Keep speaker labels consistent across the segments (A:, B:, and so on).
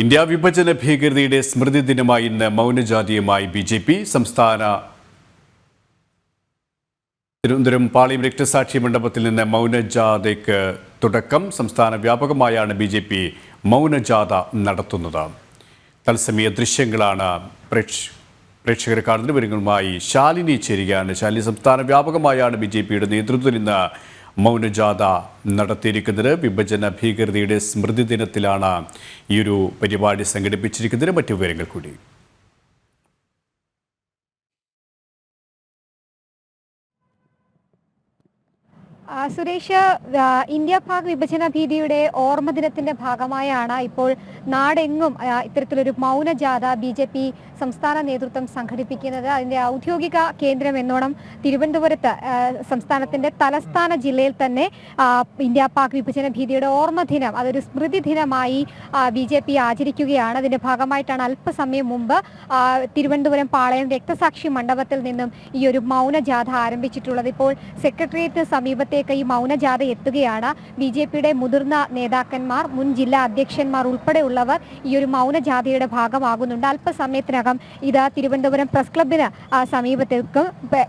A: India വിഭജന ഭീകരതയുടെ സ്മൃതി ദിനമായി ഇന്ന് മൗനജാതിയുമായി ബി ജെ പി സംസ്ഥാന തിരുവനന്തപുരം പാളിയം രക്തസാക്ഷി മണ്ഡപത്തിൽ നിന്ന് മൗനജാഥയ്ക്ക് തുടക്കം. സംസ്ഥാന വ്യാപകമായാണ് ബി ജെ പി മൗനജാഥ നടത്തുന്നത്. തത്സമയ ദൃശ്യങ്ങളാണ് പ്രേക്ഷ പ്രേക്ഷകർ വിവരങ്ങളുമായി ശാലിനി ചേരുകയാണ്. ശാലിനി സംസ്ഥാന വ്യാപകമായാണ് ബി ജെ പിയുടെ നേതൃത്വത്തിൽ ഇന്ന് മൗനജാഥ നടത്തിയിരിക്കുന്നത്. വിഭജന ഭീകരതയുടെ സ്മൃതി ദിനത്തിലാണ് ഈ ഒരു പരിപാടി സംഘടിപ്പിച്ചിരിക്കുന്നത്. മറ്റു വിവരങ്ങൾ കൂടി.
B: സുരേഷ് ഇന്ത്യ പാക് വിഭജന ഭീതിയുടെ ഓർമ്മ ദിനത്തിന്റെ ഭാഗമായാണ് ഇപ്പോൾ നാടെങ്ങും ഇത്തരത്തിലൊരു മൗനജാഥ ബി ജെ പി സംസ്ഥാന നേതൃത്വം സംഘടിപ്പിക്കുന്നത്. അതിന്റെ ഔദ്യോഗിക കേന്ദ്രം എന്നോണം തിരുവനന്തപുരത്ത് സംസ്ഥാനത്തിന്റെ തലസ്ഥാന ജില്ലയിൽ തന്നെ ഇന്ത്യ പാക് വിഭജന ഭീതിയുടെ ഓർമ്മ ദിനം അതൊരു സ്മൃതി ദിനമായി ബി ജെ പി ആചരിക്കുകയാണ്. അതിന്റെ ഭാഗമായിട്ടാണ് അല്പസമയം മുമ്പ് തിരുവനന്തപുരം പാളയം രക്തസാക്ഷി മണ്ഡപത്തിൽ നിന്നും ഈ ഒരു മൗനജാഥ ആരംഭിച്ചിട്ടുള്ളത്. ഇപ്പോൾ സെക്രട്ടേറിയറ്റിന് സമീപത്തേക്ക് ഈ മൗനജാഥ എത്തുകയാണ്. ബി ജെ പിയുടെ മുതിർന്ന നേതാക്കന്മാർ മുൻ ജില്ലാ അധ്യക്ഷന്മാർ ഉൾപ്പെടെയുള്ളവർ ഈ ഒരു മൗനജാഥയുടെ ഭാഗമാകുന്നുണ്ട്. അല്പസമയത്തിനകം ഇത് തിരുവനന്തപുരം പ്രസ് ക്ലബിന് സമീപത്തേക്കും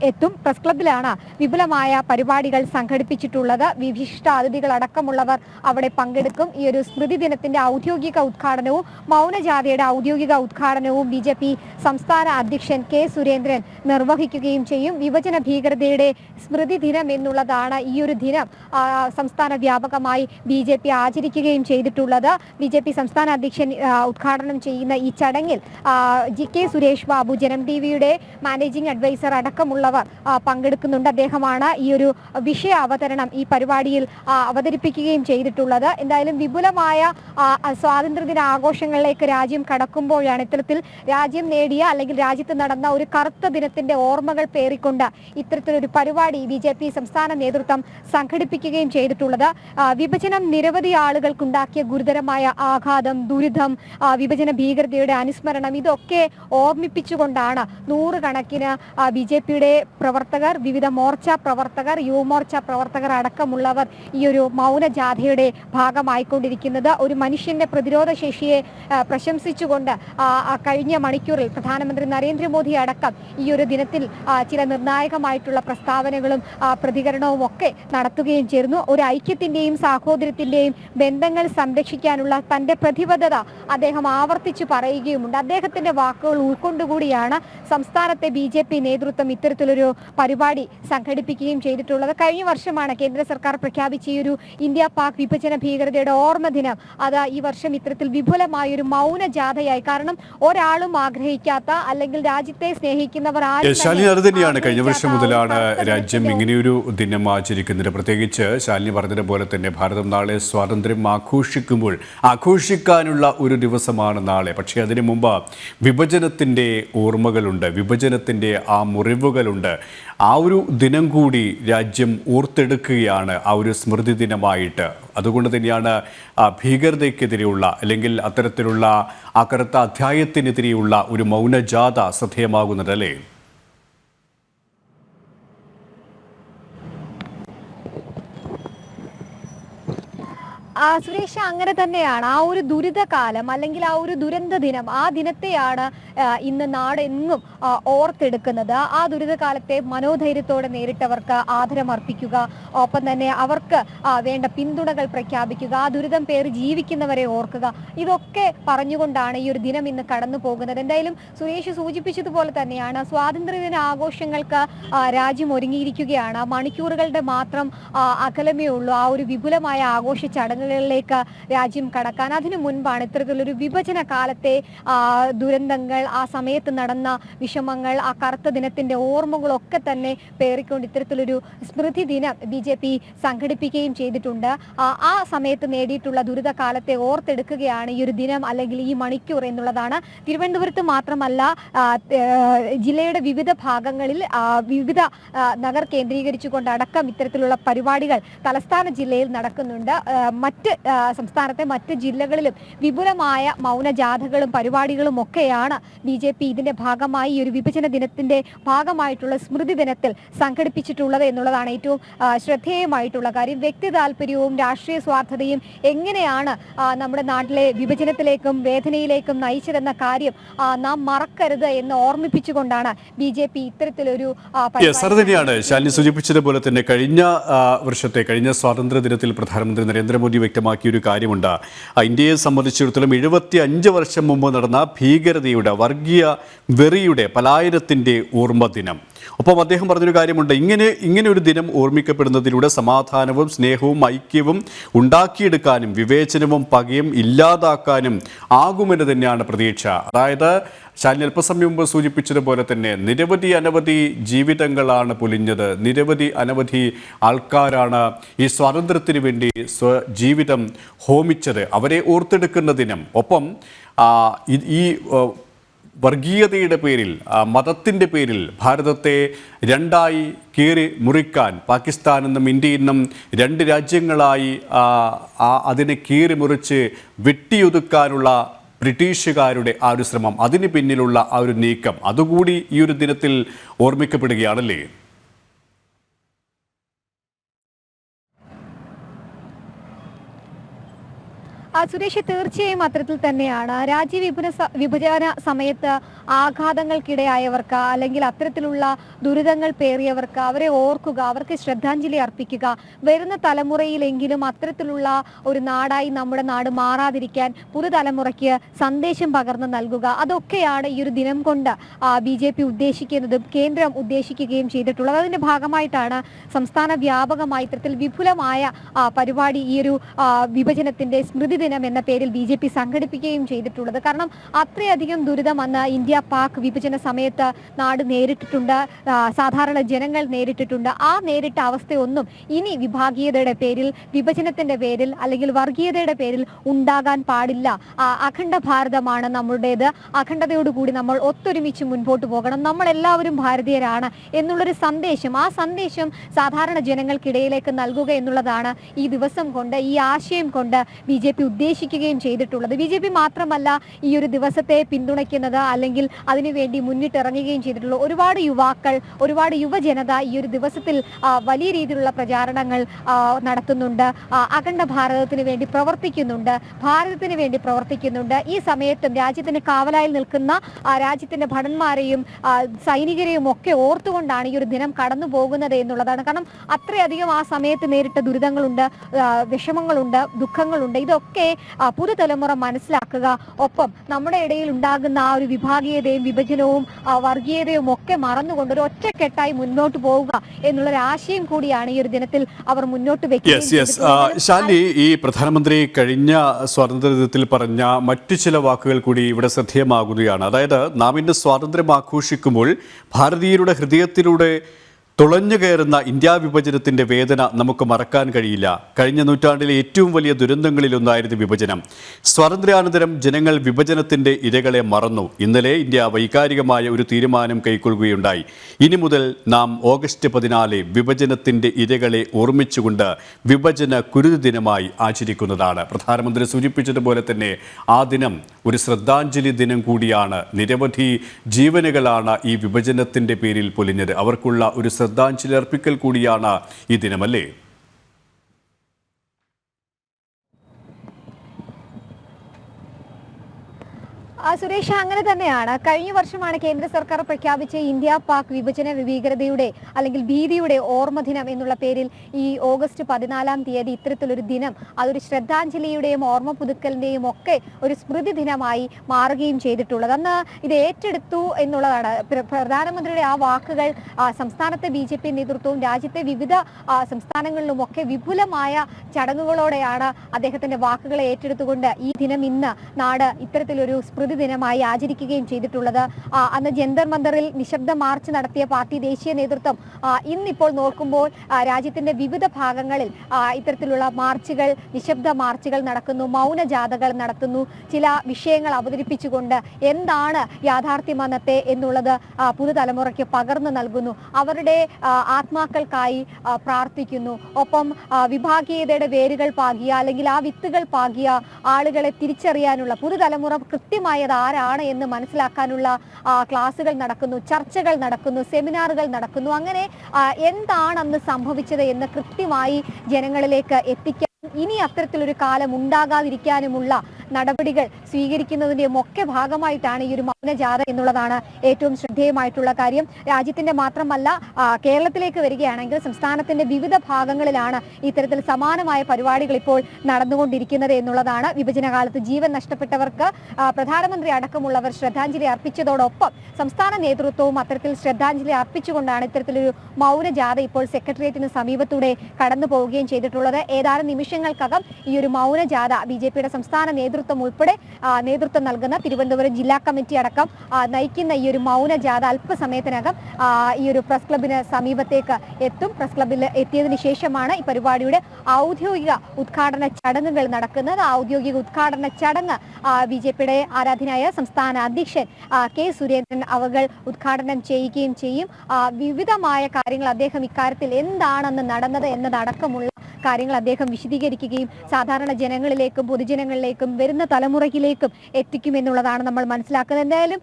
B: എത്തും. പ്രസ് ക്ലബിലാണ് വിപുലമായ പരിപാടികൾ സംഘടിപ്പിച്ചിട്ടുള്ളത്. വിശിഷ്ട അതിഥികൾ അടക്കമുള്ളവർ അവിടെ പങ്കെടുക്കും. ഈ ഒരു സ്മൃതി ദിനത്തിന്റെ ഔദ്യോഗിക ഉദ്ഘാടനവും മൗനജാഥയുടെ ഔദ്യോഗിക ഉദ്ഘാടനവും ബി ജെ പി സംസ്ഥാന അധ്യക്ഷൻ കെ സുരേന്ദ്രൻ നിർവഹിക്കുകയും ചെയ്യും. വിഭജന ഭീകരതയുടെ സ്മൃതി ദിനം എന്നുള്ളതാണ് ഈ ഒരു ദിനം സംസ്ഥാന വ്യാപകമായി ബി ജെ പി ആചരിക്കുകയും ചെയ്തിട്ടുള്ളത്. ബി ജെ പി സംസ്ഥാന അധ്യക്ഷൻ ഉദ്ഘാടനം ചെയ്യുന്ന ഈ ചടങ്ങിൽ ജി കെ സുരേഷ് ബാബു ജനം ടി വിയുടെ മാനേജിംഗ് അഡ്വൈസർ അടക്കമുള്ളവർ പങ്കെടുക്കുന്നുണ്ട്. അദ്ദേഹമാണ് ഈ ഒരു വിഷയ അവതരണം ഈ പരിപാടിയിൽ അവതരിപ്പിക്കുകയും ചെയ്തിട്ടുള്ളത്. എന്തായാലും വിപുലമായ സ്വാതന്ത്ര്യദിന ആഘോഷങ്ങളിലേക്ക് രാജ്യം കടക്കുമ്പോഴാണ് ഇത്തരത്തിൽ രാജ്യം നേടിയ അല്ലെങ്കിൽ രാജ്യത്ത് നടന്ന ഒരു കറുത്ത ദിനത്തിന്റെ ഓർമ്മകൾ പേറിക്കൊണ്ട് ഇത്തരത്തിലൊരു പരിപാടി ബി സംസ്ഥാന നേതൃത്വം സംഘടിപ്പിക്കുകയും ചെയ്തിട്ടുള്ളത്. വിഭജനം നിരവധി ആളുകൾക്കുണ്ടാക്കിയ ഗുരുതരമായ ആഘാതം ദുരിതം വിഭജന ഭീകരതയുടെ അനുസ്മരണം ഇതൊക്കെ ഓർമ്മിപ്പിച്ചുകൊണ്ടാണ് നൂറുകണക്കിന് ബി ജെ പിയുടെ പ്രവർത്തകർ വിവിധ മോർച്ച പ്രവർത്തകർ യുവമോർച്ച പ്രവർത്തകർ അടക്കമുള്ളവർ ഈ ഒരു മൗനജാഥയുടെ ഭാഗമായിക്കൊണ്ടിരിക്കുന്നത്. ഒരു മനുഷ്യന്റെ പ്രതിരോധ ശേഷിയെ പ്രശംസിച്ചുകൊണ്ട് കഴിഞ്ഞ മണിക്കൂറിൽ പ്രധാനമന്ത്രി നരേന്ദ്രമോദി അടക്കം ഈ ഒരു ദിനത്തിൽ ചില നിർണായകമായിട്ടുള്ള പ്രസ്താവനകളും പ്രതികരണവും ഒക്കെ നടത്തുകയും ചേർന്നു ഒരു ഐക്യത്തിന്റെയും സാഹോദര്യത്തിന്റെയും ബന്ധങ്ങൾ സംരക്ഷിക്കാനുള്ള തന്റെ പ്രതിബദ്ധത അദ്ദേഹം ആവർത്തിച്ചു പറയുകയുമുണ്ട്. അദ്ദേഹത്തിന്റെ വാക്കുകൾ ഉൾക്കൊണ്ടുകൂടിയാണ് സംസ്ഥാനത്തെ ബി ജെ പി നേതൃത്വം ഇത്തരത്തിലൊരു പരിപാടി സംഘടിപ്പിക്കുകയും ചെയ്തിട്ടുള്ളത്. കഴിഞ്ഞ വർഷമാണ് കേന്ദ്ര സർക്കാർ പ്രഖ്യാപിച്ച ഈ ഒരു ഇന്ത്യ പാക് വിഭജന ഭീകരതയുടെ ഓർമ്മ ദിനം. അത് ഈ വർഷം ഇത്തരത്തിൽ വിപുലമായ ഒരു മൗന ജാഥയായി കാരണം ഒരാളും ആഗ്രഹിക്കാത്ത അല്ലെങ്കിൽ രാജ്യത്തെ സ്നേഹിക്കുന്നവർ ആരും
A: തന്നെയാണ്. കഴിഞ്ഞ വർഷം മുതലാണ് രാജ്യം ഇങ്ങനെയൊരു ദിനം ആചരിക്കുന്നത്. പ്രത്യേകിച്ച് ശാലിനി പറഞ്ഞതുപോലെ തന്നെ ഭാരതം നാളെ സ്വാതന്ത്ര്യം ആഘോഷിക്കുമ്പോൾ ആഘോഷിക്കാനുള്ള ഒരു ദിവസമാണ് നാളെ. പക്ഷേ അതിനു മുമ്പ് വിഭജനത്തിന്റെ ഓർമ്മകളുണ്ട് വിഭജനത്തിന്റെ ആ മുറിവുകളുണ്ട്. ആ ഒരു ദിനം കൂടി രാജ്യം ഓർത്തെടുക്കുകയാണ് ആ ഒരു സ്മൃതി ദിനമായിട്ട്. അതുകൊണ്ട് തന്നെയാണ് ഭീകരതയ്ക്കെതിരെയുള്ള അല്ലെങ്കിൽ അത്തരത്തിലുള്ള ആ കറുത്ത അധ്യായത്തിനെതിരെയുള്ള ഒരു മൗനജാഥ ശ്രദ്ധേയമാകുന്നത് അല്ലേ?
B: സുരേഷ് അങ്ങനെ തന്നെയാണ്. ആ ഒരു ദുരിതകാലം അല്ലെങ്കിൽ ആ ഒരു ദുരന്ത ദിനം ആ ദിനത്തെയാണ് ഇന്ന് നാടെങ്ങും ആ, ഓർത്തെടുക്കുന്നത്. ആ ദുരിതകാലത്തെ മനോധൈര്യത്തോടെ നേരിട്ടവർക്ക് ആദരമർപ്പിക്കുക. ഒപ്പം തന്നെ അവർക്ക് വേണ്ട പിന്തുണകൾ പ്രഖ്യാപിക്കുക. ആ ദുരിതം പേര് ജീവിക്കുന്നവരെ ഓർക്കുക. ഇതൊക്കെ പറഞ്ഞുകൊണ്ടാണ് ഈ ഒരു ദിനം ഇന്ന് കടന്നു പോകുന്നത്. എന്തായാലും സുരേഷ് സൂചിപ്പിച്ചതുപോലെ തന്നെയാണ് സ്വാതന്ത്ര്യദിന ആഘോഷങ്ങൾക്ക് രാജ്യം ഒരുങ്ങിയിരിക്കുകയാണ് മണിക്കൂറുകളുടെ മാത്രം അകലമേ ഉള്ളൂ. ആ ഒരു വിപുലമായ ആഘോഷ ചടങ്ങുകളിലേക്ക് രാജ്യം കടക്കാൻ. അതിനു മുൻപാണ് ഇത്തരത്തിലൊരു വിഭജന കാലത്തെ ദുരന്തങ്ങൾ ആ സമയത്ത് നടന്ന വിഷമങ്ങൾ ആ കറുത്ത ദിനത്തിന്റെ ഓർമ്മകളൊക്കെ തന്നെ പേറിക്കൊണ്ട് ഇത്തരത്തിലൊരു സ്മൃതി ദിനം ബി ജെ പി സംഘടിപ്പിക്കുകയും ചെയ്തിട്ടുണ്ട്. ആ, സമയത്ത് നേടിയിട്ടുള്ള ദുരിതകാലത്തെ ഓർത്തെടുക്കുകയാണ് ഈ ഒരു ദിനം അല്ലെങ്കിൽ ഈ മണിക്കൂർ എന്നുള്ളതാണ്. തിരുവനന്തപുരത്ത് മാത്രമല്ല ജില്ലയുടെ വിവിധ ഭാഗങ്ങളിൽ വിവിധ നഗർ കേന്ദ്രീകരിച്ചുകൊണ്ട് അടക്കം ഇത്തരത്തിലുള്ള പരിപാടികൾ തലസ്ഥാന ജില്ലയിൽ നടക്കുന്നുണ്ട്. മറ്റ് സംസ്ഥാനത്തെ മറ്റ് ജില്ലകളിലും വിപുലമായ മൗനജാഥകളും പരിപാടികളും ഒക്കെയാണ് ബി ജെ പി ഇതിന്റെ ഭാഗമായി ഒരു വിഭജന ദിനത്തിന്റെ ഭാഗമായിട്ടുള്ള സ്മൃതി ദിനത്തിൽ സംഘടിപ്പിച്ചിട്ടുള്ളത് എന്നുള്ളതാണ് ഏറ്റവും ശ്രദ്ധേയമായിട്ടുള്ള കാര്യം. വ്യക്തി താല്പര്യവും രാഷ്ട്രീയ സ്വാർത്ഥതയും എങ്ങനെയാണ് നമ്മുടെ നാട്ടിലെ വിഭജനത്തിലേക്കും വേദനയിലേക്കും നയിച്ചതെന്ന കാര്യം നാം മറക്കരുത് എന്ന് ഓർമ്മിപ്പിച്ചുകൊണ്ടാണ് ബി ജെ പി ഇത്തരത്തിലൊരു
A: അത് ശാലിനി സൂചിപ്പിച്ചതുപോലെ തന്നെ കഴിഞ്ഞ വർഷത്തെ കഴിഞ്ഞ സ്വാതന്ത്ര്യ ദിനത്തിൽ പ്രധാനമന്ത്രി നരേന്ദ്രമോദി വ്യക്തമാക്കിയ ഒരു കാര്യമുണ്ട് ഇന്ത്യയെ സംബന്ധിച്ചിടത്തോളം എഴുപത്തി അഞ്ച് വർഷം മുമ്പ് നടന്ന ഭീകരതയുടെ വർഗീയ വെറിയുടെ പലായനത്തിന്റെ ഓർമ്മ ദിനം. ഒപ്പം അദ്ദേഹം പറഞ്ഞൊരു കാര്യമുണ്ട്. ഇങ്ങനെ ഇങ്ങനെ ഒരു ദിനം ഓർമ്മിക്കപ്പെടുന്നതിലൂടെ സമാധാനവും സ്നേഹവും ഐക്യവും ഉണ്ടാക്കിയെടുക്കാനും വിവേചനവും പകയും ഇല്ലാതാക്കാനും ആകുമെന്ന് തന്നെയാണ് പ്രതീക്ഷ. അതായത് ശാലിനി അല്പസമയം മുമ്പ് സൂചിപ്പിച്ചതുപോലെ തന്നെ നിരവധി അനവധി ജീവിതങ്ങളാണ് പൊലിഞ്ഞത്. നിരവധി അനവധി ആൾക്കാരാണ് ഈ സ്വാതന്ത്ര്യത്തിന് വേണ്ടി സ്വ ജീവിതം ഹോമിച്ചത്. അവരെ ഓർത്തെടുക്കുന്ന ദിനം. ഒപ്പം ഈ വർഗീയതയുടെ പേരിൽ മതത്തിന്റെ പേരിൽ ഭാരതത്തെ രണ്ടായി കീറി മുറിക്കാൻ പാകിസ്ഥാൻ എന്നും ഇന്ത്യ എന്നും രണ്ട് രാജ്യങ്ങളായി അതിനെ കീറി മുറിച്ച് വെട്ടിയൊതുക്കാനുള്ള ബ്രിട്ടീഷുകാരുടെ ആ ഒരു ശ്രമം അതിന് പിന്നിലുള്ള ആ ഒരു നീക്കം അതുകൂടി ഈ ഒരു ദിനത്തിൽ ഓർമ്മിക്കപ്പെടുകയാണല്ലേ?
B: സുരേഷ് തീർച്ചയായും അത്തരത്തിൽ തന്നെയാണ്. രാജ്യവിഭജന വിഭജന വിഭജന സമയത്ത് ആഘാതങ്ങൾക്കിടയായവർക്ക് അല്ലെങ്കിൽ അത്തരത്തിലുള്ള ദുരിതങ്ങൾ പേറിയവർക്ക് അവരെ ഓർക്കുക അവർക്ക് ശ്രദ്ധാഞ്ജലി അർപ്പിക്കുക വരുന്ന തലമുറയിലെങ്കിലും അത്തരത്തിലുള്ള ഒരു നാടായി നമ്മുടെ നാട് മാറാതിരിക്കാൻ പുതുതലമുറയ്ക്ക് സന്ദേശം പകർന്നു നൽകുക. അതൊക്കെയാണ് ഈ ഒരു ദിനം കൊണ്ട് ബി ജെ പി ഉദ്ദേശിക്കുന്നതും കേന്ദ്രം ഉദ്ദേശിക്കുകയും ചെയ്തിട്ടുള്ളത്. അതിന്റെ ഭാഗമായിട്ടാണ് സംസ്ഥാന വ്യാപകമായി ഇത്തരത്തിൽ വിപുലമായ പരിപാടി ഈ ഒരു വിഭജനത്തിന്റെ സ്മൃതി ദിനം എന്ന പേരിൽ ബി ജെ പി സംഘടിപ്പിക്കുകയും ചെയ്തിട്ടുള്ളത്. കാരണം അത്രയധികം ദുരിതം അന്ന് ഇന്ത്യ പാക് വിഭജന സമയത്ത് നാട് നേരിട്ടിട്ടുണ്ട്. സാധാരണ ജനങ്ങൾ നേരിട്ടിട്ടുണ്ട്. ആ നേരിട്ട അവസ്ഥയൊന്നും ഇനി വിഭാഗീയതയുടെ പേരിൽ വിഭജനത്തിന്റെ പേരിൽ അല്ലെങ്കിൽ വർഗീയതയുടെ പേരിൽ ഉണ്ടാകാൻ പാടില്ല. അഖണ്ഡ ഭാരതമാണ് നമ്മുടേത്. അഖണ്ഡതയോടുകൂടി നമ്മൾ ഒത്തൊരുമിച്ച് മുൻപോട്ട് പോകണം. നമ്മൾ എല്ലാവരും ഭാരതീയരാണ് എന്നുള്ളൊരു സന്ദേശം. ആ സന്ദേശം സാധാരണ ജനങ്ങൾക്കിടയിലേക്ക് നൽകുക എന്നുള്ളതാണ് ഈ ദിവസം കൊണ്ട് ഈ ആശയം കൊണ്ട് ബി ജെ പി ഉദ്ദേശിക്കുകയും ചെയ്തിട്ടുള്ളത്. ബി ജെ പി മാത്രമല്ല ഈ ഒരു ദിവസത്തെ പിന്തുണയ്ക്കുന്നത് അല്ലെങ്കിൽ അതിനുവേണ്ടി മുന്നിട്ടിറങ്ങുകയും ചെയ്തിട്ടുള്ള ഒരുപാട് യുവാക്കൾ ഒരുപാട് യുവജനത ഈ ഒരു ദിവസത്തിൽ വലിയ രീതിയിലുള്ള പ്രചാരണങ്ങൾ നടത്തുന്നുണ്ട്. അഖണ്ഡ ഭാരതത്തിന് വേണ്ടി പ്രവർത്തിക്കുന്നുണ്ട്. ഭാരതത്തിന് വേണ്ടി പ്രവർത്തിക്കുന്നുണ്ട്. ഈ സമയത്തും രാജ്യത്തിന് കാവലായി നിൽക്കുന്ന രാജ്യത്തിന്റെ ഭടന്മാരെയും സൈനികരെയും ഒക്കെ ഓർത്തുകൊണ്ടാണ് ഈ ഒരു ദിനം കടന്നു പോകുന്നത് എന്നുള്ളതാണ്. കാരണം അത്രയധികം ആ സമയത്ത് നേരിട്ട ദുരിതങ്ങളുണ്ട് വിഷമങ്ങളുണ്ട് ദുഃഖങ്ങളുണ്ട്. ഇതൊക്കെ ആ, പുതുതലമുറ മനസ്സിലാക്കുക. ഒപ്പം നമ്മുടെ ഇടയിൽ ഉണ്ടാകുന്ന ആ ഒരു വിഭാഗീയതയും വിഭജനവും വർഗീയതയും ഒക്കെ മറന്നുകൊണ്ട് ഒരു ഒറ്റക്കെട്ടായി മുന്നോട്ട് പോവുക എന്നുള്ള ഒരു ആശയം കൂടിയാണ് ഈ ഒരു ദിനത്തിൽ അവർ മുന്നോട്ട്
A: വെക്കുന്നത്. ഈ പ്രധാനമന്ത്രി കഴിഞ്ഞ സ്വാതന്ത്ര്യദിനത്തിൽ പറഞ്ഞ മറ്റു ചില വാക്കുകൾ കൂടി ഇവിടെ ശ്രദ്ധേയമാകുകയാണ്. അതായത് നാം ഇന്ന് സ്വാതന്ത്ര്യം ആഘോഷിക്കുമ്പോൾ ഭാരതീയരുടെ ഹൃദയത്തിലൂടെ തുളഞ്ഞു കയറുന്ന ഇന്ത്യാ വിഭജനത്തിന്റെ വേദന നമുക്ക് മറക്കാൻ കഴിയില്ല. കഴിഞ്ഞ നൂറ്റാണ്ടിലെ ഏറ്റവും വലിയ ദുരന്തങ്ങളിലൊന്നായിരുന്നു വിഭജനം. സ്വാതന്ത്ര്യാനന്തരം ജനങ്ങൾ വിഭജനത്തിന്റെ ഇരകളെ മറന്നു. ഇന്നലെ ഇന്ത്യ വൈകാരികമായ ഒരു തീരുമാനം കൈക്കൊള്ളുകയുണ്ടായി. ഇനി മുതൽ നാം ഓഗസ്റ്റ് പതിനാല് വിഭജനത്തിന്റെ ഇരകളെ ഓർമ്മിച്ചുകൊണ്ട് വിഭജന കുരുതി ദിനമായി ആചരിക്കുന്നതാണ്. പ്രധാനമന്ത്രി സൂചിപ്പിച്ചതുപോലെ തന്നെ ആ ദിനം ഒരു ശ്രദ്ധാഞ്ജലി ദിനം കൂടിയാണ്. നിരവധി ജീവനുകളാണ് ഈ വിഭജനത്തിന്റെ പേരിൽ പൊലിഞ്ഞത്. അവർക്കുള്ള ഒരു ശ്രദ്ധാഞ്ജലി അർപ്പിക്കൽ കൂടിയാണ് ഈ ദിനമല്ലേ?
B: സുരേഷ് അങ്ങനെ തന്നെയാണ്. കഴിഞ്ഞ വർഷമാണ് കേന്ദ്ര സർക്കാർ പ്രഖ്യാപിച്ച ഇന്ത്യ പാക് വിഭജന ഭീകരതയുടെ അല്ലെങ്കിൽ ഭീതിയുടെ ഓർമ്മ ദിനം എന്നുള്ള പേരിൽ ഈ ഓഗസ്റ്റ് പതിനാലാം തീയതി ഇത്തരത്തിലൊരു ദിനം അതൊരു ശ്രദ്ധാഞ്ജലിയുടെയും ഓർമ്മ പുതുക്കലിന്റെയും ഒക്കെ ഒരു സ്മൃതി ദിനമായി മാറുകയും ചെയ്തിട്ടുള്ളത്. അന്ന് ഇത് ഏറ്റെടുത്തു എന്നുള്ളതാണ്. പ്രധാനമന്ത്രിയുടെ ആ വാക്കുകൾ സംസ്ഥാനത്തെ ബി ജെ പി നേതൃത്വവും രാജ്യത്തെ വിവിധ സംസ്ഥാനങ്ങളിലും സംസ്ഥാനങ്ങളിലുമൊക്കെ വിപുലമായ ചടങ്ങുകളോടെയാണ് അദ്ദേഹത്തിന്റെ വാക്കുകളെ ഏറ്റെടുത്തുകൊണ്ട് ഈ ദിനം ഇന്ന് നാട് ഇത്തരത്തിലൊരു സ്മൃതി സ്മൃതി ദിനമായി ആചരിക്കുകയും ചെയ്തിട്ടുള്ളത്. അന്ന് ജന്തർ മന്ദറിൽ നിശബ്ദ മാർച്ച് നടത്തിയ പാർട്ടി ദേശീയ നേതൃത്വം ഇന്നിപ്പോൾ നോക്കുമ്പോൾ രാജ്യത്തിന്റെ വിവിധ ഭാഗങ്ങളിൽ ഇത്തരത്തിലുള്ള മാർച്ചുകൾ നിശബ്ദ മാർച്ചുകൾ നടക്കുന്നു മൗന ജാഥകൾ നടത്തുന്നു. ചില വിഷയങ്ങൾ അവതരിപ്പിച്ചുകൊണ്ട് എന്താണ് യാഥാർത്ഥ്യമന്നത്തെ എന്നുള്ളത് പുതുതലമുറയ്ക്ക് പകർന്നു നൽകുന്നു. അവരുടെ ആത്മാക്കൾക്കായി പ്രാർത്ഥിക്കുന്നു. ഒപ്പം വിഭാഗീയതയുടെ വേരുകൾ പാകിയ അല്ലെങ്കിൽ ആ വിത്തുകൾ പാകിയ ആളുകളെ തിരിച്ചറിയാനുള്ള പുതുതലമുറ കൃത്യമായത് ആരാണ് എന്ന് മനസ്സിലാക്കാനുള്ള ക്ലാസുകൾ നടക്കുന്നു ചർച്ചകൾ നടക്കുന്നു സെമിനാറുകൾ നടക്കുന്നു. അങ്ങനെ എന്താണ് അന്ന് സംഭവിച്ചത് എന്ന് കൃത്യമായി ജനങ്ങളിലേക്ക് എത്തിക്കാൻ ഇനി അത്തരത്തിലൊരു കാലം ഉണ്ടാകാതിരിക്കാനുമുള്ള നടപടികൾ സ്വീകരിക്കുന്നതിന്റെയും ഒക്കെ ഭാഗമായിട്ടാണ് ഈ ഒരു മൗനജാഥ എന്നുള്ളതാണ് ഏറ്റവും ശ്രദ്ധേയമായിട്ടുള്ള കാര്യം. രാജ്യത്തിന്റെ മാത്രമല്ല കേരളത്തിലേക്ക് വരികയാണെങ്കിൽ സംസ്ഥാനത്തിന്റെ വിവിധ ഭാഗങ്ങളിലാണ് ഇത്തരത്തിൽ സമാനമായ പരിപാടികൾ ഇപ്പോൾ നടന്നുകൊണ്ടിരിക്കുന്നത് എന്നുള്ളതാണ് വിഭജന കാലത്ത് ജീവൻ നഷ്ടപ്പെട്ടവർക്ക് പ്രധാനമന്ത്രി അടക്കമുള്ളവർ ശ്രദ്ധാഞ്ജലി അർപ്പിച്ചതോടൊപ്പം സംസ്ഥാന നേതൃത്വവും അത്തരത്തിൽ ശ്രദ്ധാഞ്ജലി അർപ്പിച്ചുകൊണ്ടാണ് ഇത്തരത്തിലൊരു മൗനജാഥ ഇപ്പോൾ സെക്രട്ടേറിയറ്റിന് സമീപത്തൂടെ കടന്നു പോവുകയും ചെയ്തിട്ടുള്ളത്. ഏതാനും നിമിഷങ്ങൾക്കകം ഈ ഒരു മൗനജാഥ ബി സംസ്ഥാന നേതൃത്വം ഉൾപ്പെടെ നേതൃത്വം നൽകുന്ന തിരുവനന്തപുരം ജില്ലാ കമ്മിറ്റി അടക്കം നയിക്കുന്ന ഈ ഒരു മൗനജാഥ അല്പസമയത്തിനകം ഈ ഒരു പ്രസ് ക്ലബിന് സമീപത്തേക്ക് എത്തും. പ്രസ് ക്ലബിൽ എത്തിയതിനു ശേഷമാണ് ഈ പരിപാടിയുടെ ഔദ്യോഗിക ഉദ്ഘാടന ചടങ്ങുകൾ നടക്കുന്നത്. ഔദ്യോഗിക ഉദ്ഘാടന ചടങ്ങ് ബി ജെ പിയുടെ ആരാധനായ സംസ്ഥാന അധ്യക്ഷൻ കെ സുരേന്ദ്രൻ അവകൾ ഉദ്ഘാടനം ചെയ്യുകയും ചെയ്യും. വിവിധമായ കാര്യങ്ങൾ അദ്ദേഹം ഇക്കാര്യത്തിൽ എന്താണെന്ന് നടന്നത് എന്നതടക്കമുള്ള കാര്യങ്ങൾ അദ്ദേഹം വിശദീകരിക്കുകയും സാധാരണ ജനങ്ങളിലേക്കും പൊതുജനങ്ങളിലേക്കും വരുന്ന തലമുറയിലേക്കും എത്തിക്കുമെന്നുള്ളതാണ് നമ്മൾ മനസ്സിലാക്കുന്നത്. എന്തായാലും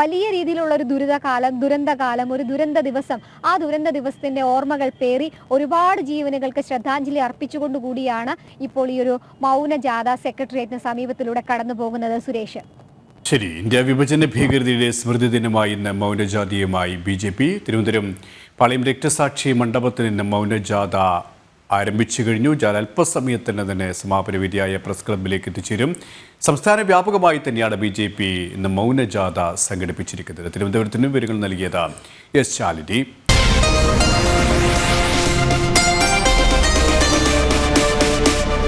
B: വലിയ രീതിയിലുള്ള ഒരു ദുരിതകാലം ദുരന്തകാലം ഒരു ദുരന്ത ദിവസം ആ ദുരന്ത ദിവസത്തിന്റെ ഓർമ്മകൾ പേറി ഒരുപാട് ജീവനുകൾക്ക് ശ്രദ്ധാഞ്ജലി അർപ്പിച്ചുകൊണ്ടുകൂടിയാണ് ഇപ്പോൾ ഈ ഒരു മൗന ജാഥ സെക്രട്ടേറിയറ്റിന് സമീപത്തിലൂടെ കടന്നു പോകുന്നത്. സുരേഷ്.
A: ശരി ഇന്ത്യ വിഭജന ഭീകരതയുടെ സ്മൃതി ദിനമായി ഇന്ന് മൗനജാതിയുമായി B J P. Thiruvananthapuram Palayam രക്തസാക്ഷി മണ്ഡപത്തിൽ നിന്ന് മൗനജാഥ ആരംഭിച്ചു കഴിഞ്ഞു. ഞാൻ അല്പസമയത്തിന് തന്നെ സമാപന വേദിയായ പ്രസ് ക്ലബിലേക്ക് എത്തിച്ചേരും. സംസ്ഥാന വ്യാപകമായി തന്നെയാണ് ബി ജെ പി ഇന്ന് മൗനജാഥ സംഘടിപ്പിച്ചിരിക്കുന്നത്. തിരുവനന്തപുരത്തിന് വിവരങ്ങൾ നൽകിയത് എസ് ശാലിനി.